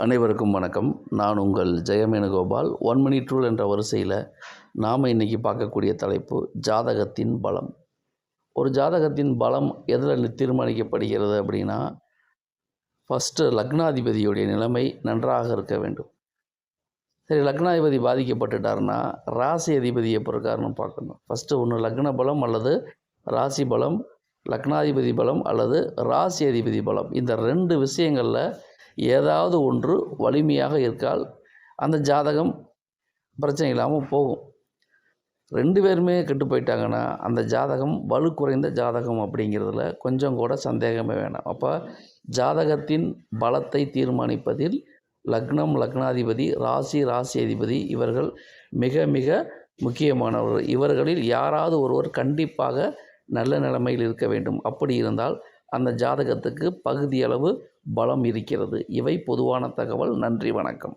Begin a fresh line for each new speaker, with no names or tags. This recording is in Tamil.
அனைவருக்கும் வணக்கம். நான் உங்கள் ஜெயமேனுகோபால். ஒன் மினிட் ரூல் என்ற வரிசையில் நாம் இன்றைக்கி பார்க்கக்கூடிய தலைப்பு ஜாதகத்தின் பலம். ஒரு ஜாதகத்தின் பலம் எதில் தீர்மானிக்கப்படுகிறது அப்படின்னா ஃபஸ்ட்டு லக்னாதிபதியுடைய நிலைமை நன்றாக இருக்க வேண்டும். சரி லக்னாதிபதி பாதிக்கப்பட்டுட்டாருன்னா ராசி அதிபதியை இருக்காருன்னு பார்க்கணும். ஃபஸ்ட்டு ஒன்று லக்ன பலம் அல்லது ராசி பலம் லக்னாதிபதி பலம் அல்லது ராசி அதிபதி பலம். இந்த ரெண்டு விஷயங்களில் ஏதாவது ஒன்று வலிமையாக இருக்கால் அந்த ஜாதகம் பிரச்சனை இல்லாமல் போகும். ரெண்டு பேருமே கெட்டு போயிட்டாங்கன்னா அந்த ஜாதகம் வலு குறைந்த ஜாதகம் அப்படிங்கிறதுல கொஞ்சம் கூட சந்தேகமே வேணாம். அப்போ ஜாதகத்தின் பலத்தை தீர்மானிப்பதில் லக்னம் லக்னாதிபதி ராசி ராசி அதிபதி இவர்கள் மிக மிக முக்கியமானவர்கள். இவர்களில் யாராவது ஒருவர் கண்டிப்பாக நல்ல நிலைமையில் இருக்க வேண்டும். அப்படி இருந்தால் அந்த ஜாதகத்துக்கு பகுதியளவு பலம் இருக்கிறது. இவை பொதுவான தகவல். நன்றி வணக்கம்.